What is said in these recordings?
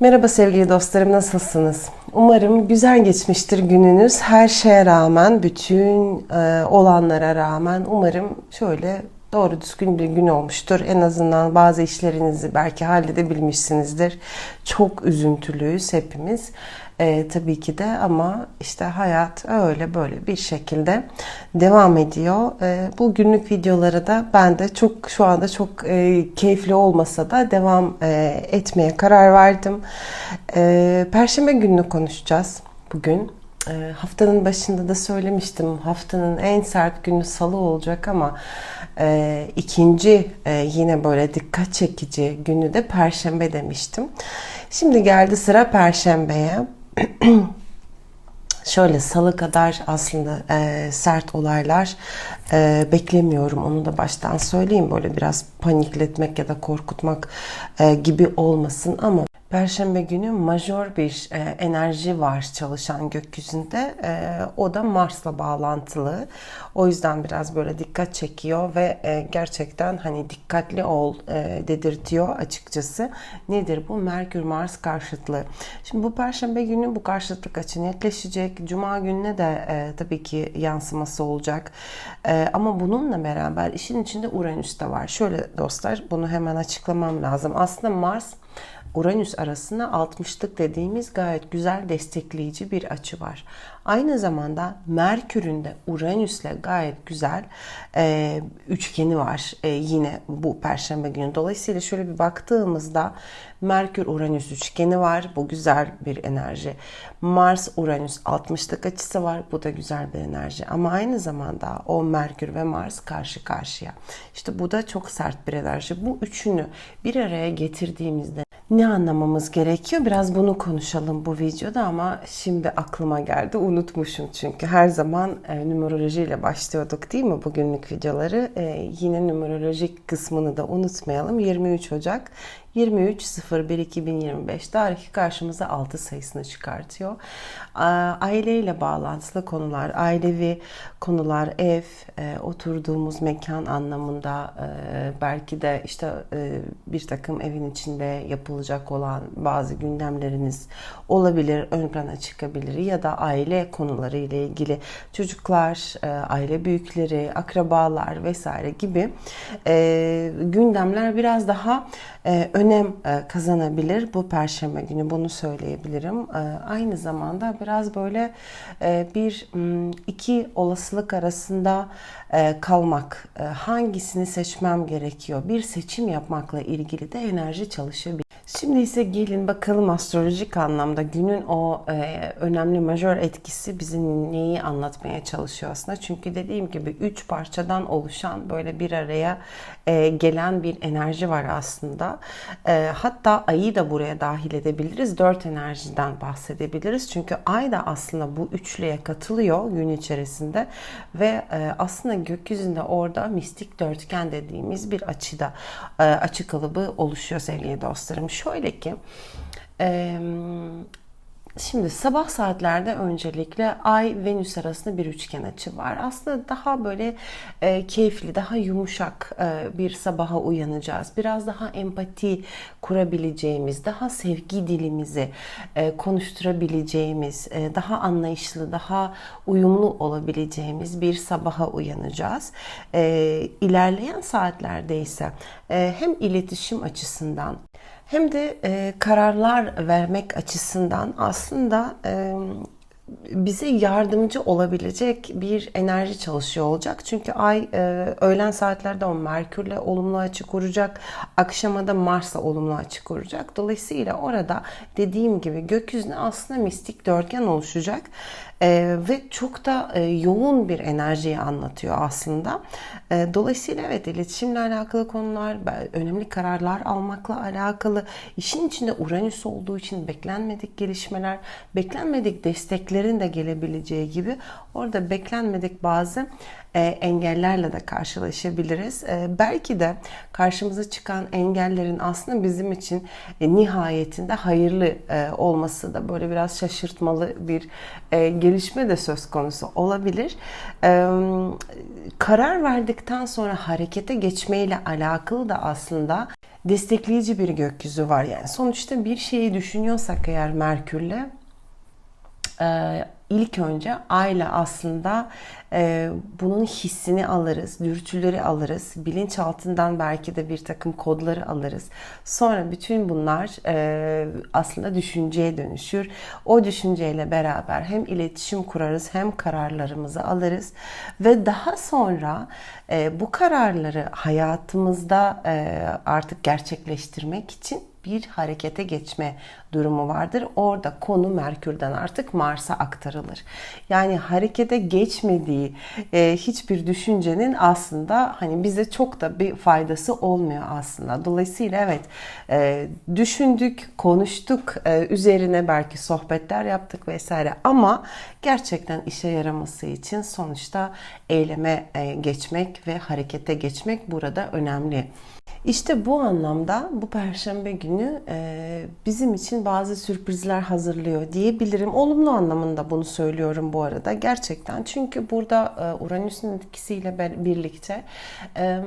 Merhaba sevgili dostlarım nasılsınız? Umarım güzel geçmiştir gününüz. Her şeye rağmen, bütün e, olanlara rağmen umarım şöyle doğru düzgün bir gün olmuştur. En azından bazı işlerinizi belki halledebilmişsinizdir. Çok üzüntülüyüz hepimiz. E, tabii ki de ama işte hayat öyle böyle bir şekilde devam ediyor. E, bu günlük videoları da ben de çok şu anda çok e, keyifli olmasa da devam e, etmeye karar verdim. E, Perşembe gününü konuşacağız bugün. E, haftanın başında da söylemiştim haftanın en sert günü salı olacak ama e, ikinci e, yine böyle dikkat çekici günü de perşembe demiştim. Şimdi geldi sıra perşembeye. Şöyle salı kadar aslında e, sert olaylar e, beklemiyorum. Onu da baştan söyleyeyim. Böyle biraz panikletmek ya da korkutmak e, gibi olmasın ama Perşembe günü majör bir e, enerji var çalışan gökyüzünde. E, o da Mars'la bağlantılı. O yüzden biraz böyle dikkat çekiyor ve e, gerçekten hani dikkatli ol e, dedirtiyor açıkçası. Nedir bu? Merkür Mars karşıtlığı. Şimdi bu Perşembe günü bu karşıtlık açı netleşecek. Cuma gününe de e, tabii ki yansıması olacak. E, ama bununla beraber işin içinde Uranüs de var. Şöyle dostlar bunu hemen açıklamam lazım. Aslında Mars Uranüs arasında 60'lık dediğimiz gayet güzel destekleyici bir açı var. Aynı zamanda Merkür'ün de Uranüs'le gayet güzel e, üçgeni var e, yine bu Perşembe günü. Dolayısıyla şöyle bir baktığımızda Merkür-Uranüs üçgeni var. Bu güzel bir enerji. Mars-Uranüs 60'lık açısı var. Bu da güzel bir enerji. Ama aynı zamanda o Merkür ve Mars karşı karşıya. İşte bu da çok sert bir enerji. Bu üçünü bir araya getirdiğimizde ne anlamamız gerekiyor? Biraz bunu konuşalım bu videoda ama şimdi aklıma geldi. Unutmuşum çünkü her zaman e, numerolojiyle başlıyorduk değil mi bugünlük videoları? E, yine numerolojik kısmını da unutmayalım. 23 Ocak 23.01.2025 tarihi karşımıza 6 sayısını çıkartıyor. Aileyle bağlantılı konular, ailevi konular, ev, e, oturduğumuz mekan anlamında e, belki de işte e, bir takım evin içinde yapılacak olan bazı gündemleriniz olabilir, ön plana çıkabilir ya da aile konuları ile ilgili çocuklar, aile büyükleri, akrabalar vesaire gibi gündemler biraz daha önem e, kazanabilir bu perşembe günü bunu söyleyebilirim. E, aynı zamanda biraz böyle e, bir iki olasılık arasında kalmak hangisini seçmem gerekiyor bir seçim yapmakla ilgili de enerji çalışabilir. Şimdi ise gelin bakalım astrolojik anlamda günün o e, önemli majör etkisi bize neyi anlatmaya çalışıyor aslında. Çünkü dediğim gibi üç parçadan oluşan böyle bir araya e, gelen bir enerji var aslında. E, hatta ayı da buraya dahil edebiliriz. Dört enerjiden bahsedebiliriz. Çünkü ay da aslında bu üçlüye katılıyor gün içerisinde ve e, aslında gökyüzünde orada mistik dörtgen dediğimiz bir açıda e, açı kalıbı oluşuyor sevgili dostlarım şöyle ki Şimdi sabah saatlerde öncelikle Ay Venüs arasında bir üçgen açı var. Aslında daha böyle e, keyifli, daha yumuşak e, bir sabaha uyanacağız. Biraz daha empati kurabileceğimiz, daha sevgi dilimizi e, konuşturabileceğimiz, e, daha anlayışlı, daha uyumlu olabileceğimiz bir sabaha uyanacağız. E, ilerleyen saatlerde ise e, hem iletişim açısından hem de e, kararlar vermek açısından aslında e, bize yardımcı olabilecek bir enerji çalışıyor olacak. Çünkü ay e, öğlen saatlerde o Merkürle olumlu açı kuracak. Akşama da Mars'la olumlu açı kuracak. Dolayısıyla orada dediğim gibi gökyüzüne aslında mistik dörtgen oluşacak. E, ve çok da e, yoğun bir enerjiyi anlatıyor aslında. E, dolayısıyla evet iletişimle alakalı konular, önemli kararlar almakla alakalı, işin içinde Uranüs olduğu için beklenmedik gelişmeler, beklenmedik destekler şeylerin de gelebileceği gibi orada beklenmedik bazı e, engellerle de karşılaşabiliriz. E, belki de karşımıza çıkan engellerin aslında bizim için e, nihayetinde hayırlı olması da böyle biraz şaşırtmalı bir gelişme de söz konusu olabilir. Karar verdikten sonra harekete geçmeyle alakalı da aslında destekleyici bir gökyüzü var. Yani sonuçta bir şeyi düşünüyorsak eğer Merkür'le ilk önce aile aslında e, bunun hissini alırız, dürtüleri alırız, bilinçaltından belki de bir takım kodları alırız. Sonra bütün bunlar e, aslında düşünceye dönüşür. O düşünceyle beraber hem iletişim kurarız hem kararlarımızı alırız ve daha sonra e, bu kararları hayatımızda e, artık gerçekleştirmek için bir harekete geçme durumu vardır. Orada konu Merkür'den artık Mars'a aktarılır. Yani harekete geçmediği e, hiçbir düşüncenin aslında hani bize çok da bir faydası olmuyor aslında. Dolayısıyla evet e, düşündük, konuştuk, e, üzerine belki sohbetler yaptık vesaire ama gerçekten işe yaraması için sonuçta eyleme e, geçmek ve harekete geçmek burada önemli. İşte bu anlamda bu perşembe günü e, bizim için bazı sürprizler hazırlıyor diyebilirim. Olumlu anlamında bunu söylüyorum bu arada gerçekten. Çünkü burada e, Uranüs'ün etkisiyle birlikte e,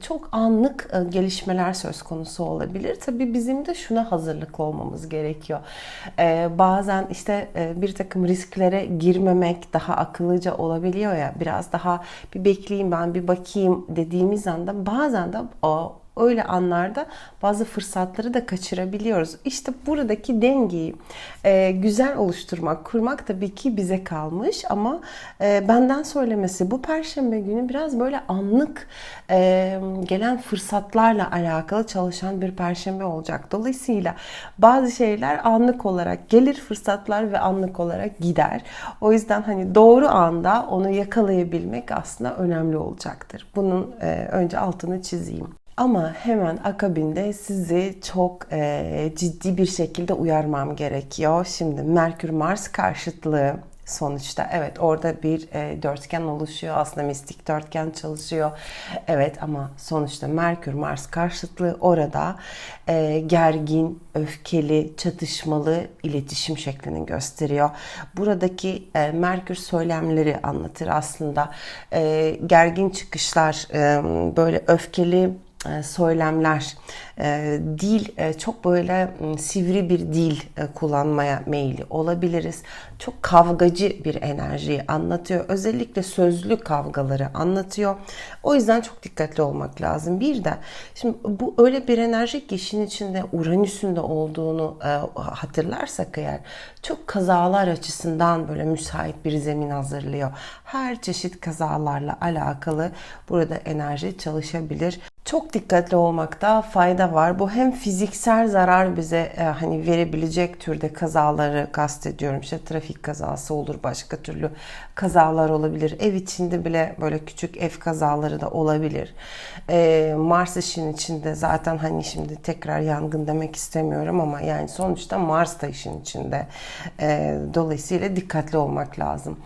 çok anlık e, gelişmeler söz konusu olabilir. Tabii bizim de şuna hazırlıklı olmamız gerekiyor. E, bazen işte e, bir takım risklere girmemek daha akıllıca olabiliyor ya. Biraz daha bir bekleyeyim ben bir bakayım dediğimiz anda bazen de o öyle anlarda bazı fırsatları da kaçırabiliyoruz. İşte buradaki dengeyi e, güzel oluşturmak, kurmak tabii ki bize kalmış ama e, benden söylemesi bu perşembe günü biraz böyle anlık e, gelen fırsatlarla alakalı çalışan bir perşembe olacak. Dolayısıyla bazı şeyler anlık olarak gelir fırsatlar ve anlık olarak gider. O yüzden hani doğru anda onu yakalayabilmek aslında önemli olacaktır. Bunun e, önce altını çizeyim. Ama hemen akabinde sizi çok e, ciddi bir şekilde uyarmam gerekiyor. Şimdi Merkür Mars karşıtlığı sonuçta. Evet orada bir e, dörtgen oluşuyor. Aslında mistik dörtgen çalışıyor. Evet ama sonuçta Merkür Mars karşıtlığı orada e, gergin öfkeli çatışmalı iletişim şeklini gösteriyor. Buradaki e, Merkür söylemleri anlatır aslında. E, gergin çıkışlar e, böyle öfkeli söylemler, e, dil e, çok böyle sivri bir dil kullanmaya meyilli olabiliriz. Çok kavgacı bir enerjiyi anlatıyor. Özellikle sözlü kavgaları anlatıyor. O yüzden çok dikkatli olmak lazım. Bir de şimdi bu öyle bir enerji ki işin içinde Uranüs'ün de olduğunu hatırlarsak eğer çok kazalar açısından böyle müsait bir zemin hazırlıyor. Her çeşit kazalarla alakalı burada enerji çalışabilir çok dikkatli olmakta fayda var. Bu hem fiziksel zarar bize e, hani verebilecek türde kazaları kastediyorum. İşte trafik kazası olur, başka türlü kazalar olabilir. Ev içinde bile böyle küçük ev kazaları da olabilir. E, Mars işin içinde zaten hani şimdi tekrar yangın demek istemiyorum ama yani sonuçta Mars da işin içinde. E, dolayısıyla dikkatli olmak lazım.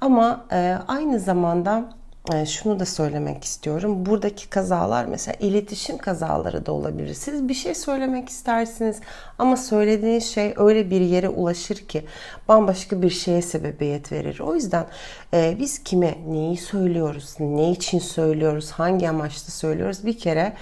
Ama e, aynı zamanda şunu da söylemek istiyorum. Buradaki kazalar mesela iletişim kazaları da olabilir. Siz bir şey söylemek istersiniz ama söylediğiniz şey öyle bir yere ulaşır ki bambaşka bir şeye sebebiyet verir. O yüzden e, biz kime neyi söylüyoruz, ne için söylüyoruz, hangi amaçla söylüyoruz bir kere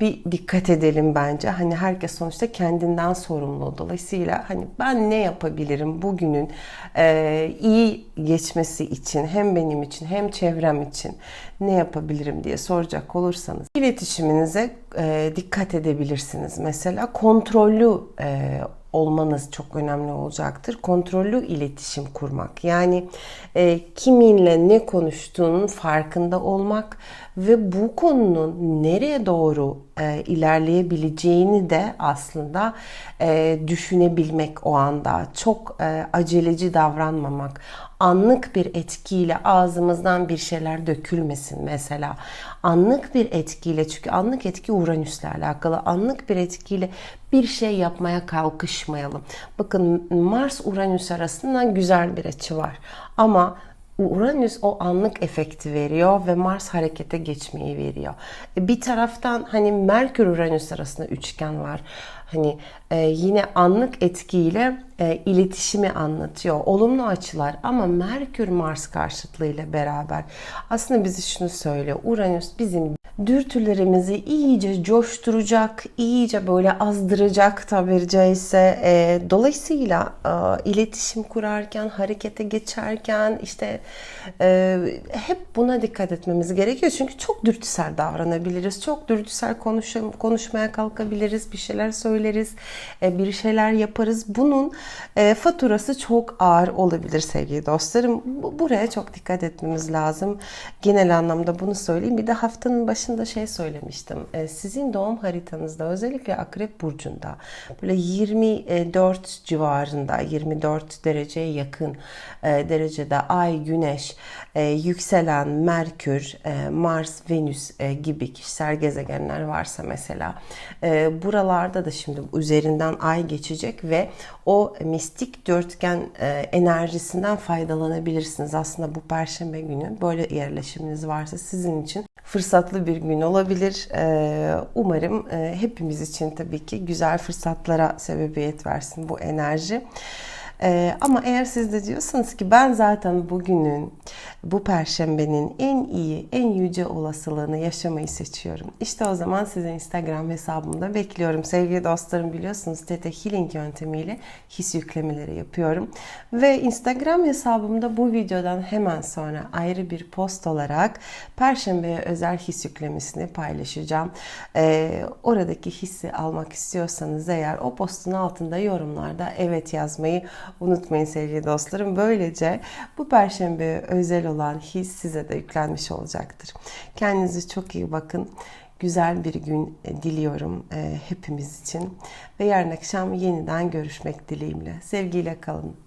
bir dikkat edelim bence. Hani herkes sonuçta kendinden sorumlu. Dolayısıyla hani ben ne yapabilirim bugünün e, iyi geçmesi için hem benim için hem çevrem için ne yapabilirim diye soracak olursanız iletişiminize e, dikkat edebilirsiniz. Mesela kontrollü e, olmanız çok önemli olacaktır. Kontrollü iletişim kurmak. Yani e, kiminle ne konuştuğunun farkında olmak ve bu konunun nereye doğru e, ilerleyebileceğini de aslında e, düşünebilmek o anda. Çok e, aceleci davranmamak. Anlık bir etkiyle ağzımızdan bir şeyler dökülmesin mesela. Anlık bir etkiyle çünkü anlık etki Uranüs'le alakalı. Anlık bir etkiyle bir şey yapmaya kalkışmayalım. Bakın Mars Uranüs arasında güzel bir açı var. Ama Uranüs o anlık efekti veriyor ve Mars harekete geçmeyi veriyor. E, bir taraftan hani Merkür Uranüs arasında üçgen var. Hani e, yine anlık etkiyle e, iletişimi anlatıyor. Olumlu açılar ama Merkür Mars karşıtlığıyla beraber aslında bize şunu söylüyor. Uranüs bizim dürtülerimizi iyice coşturacak, iyice böyle azdıracak tabiri caizse. E, dolayısıyla e, iletişim kurarken, harekete geçerken işte e, hep buna dikkat etmemiz gerekiyor. Çünkü çok dürtüsel davranabiliriz. Çok dürtüsel konuşum, konuşmaya kalkabiliriz. Bir şeyler söyleriz. E, bir şeyler yaparız. Bunun e, faturası çok ağır olabilir sevgili dostlarım. Bu, buraya çok dikkat etmemiz lazım. Genel anlamda bunu söyleyeyim. Bir de haftanın başında şey söylemiştim. E, sizin doğum haritanızda özellikle Akrep Burcu'nda böyle 24 civarında 24 dereceye yakın derecede Ay, Güneş, yükselen Merkür, Mars, Venüs gibi kişisel gezegenler varsa mesela buralarda da şimdi üzerinden Ay geçecek ve o mistik dörtgen e, enerjisinden faydalanabilirsiniz. Aslında bu perşembe günü böyle yerleşiminiz varsa sizin için fırsatlı bir gün olabilir. E, umarım e, hepimiz için tabii ki güzel fırsatlara sebebiyet versin bu enerji. Ee, ama eğer siz de diyorsanız ki ben zaten bugünün, bu perşembenin en iyi, en yüce olasılığını yaşamayı seçiyorum. İşte o zaman size Instagram hesabımda bekliyorum. Sevgili dostlarım biliyorsunuz Tete Healing yöntemiyle his yüklemeleri yapıyorum. Ve Instagram hesabımda bu videodan hemen sonra ayrı bir post olarak Perşembeye özel his yüklemesini paylaşacağım. Ee, oradaki hissi almak istiyorsanız eğer o postun altında yorumlarda evet yazmayı unutmayın sevgili dostlarım. Böylece bu perşembe özel olan his size de yüklenmiş olacaktır. Kendinize çok iyi bakın. Güzel bir gün diliyorum hepimiz için. Ve yarın akşam yeniden görüşmek dileğimle. Sevgiyle kalın.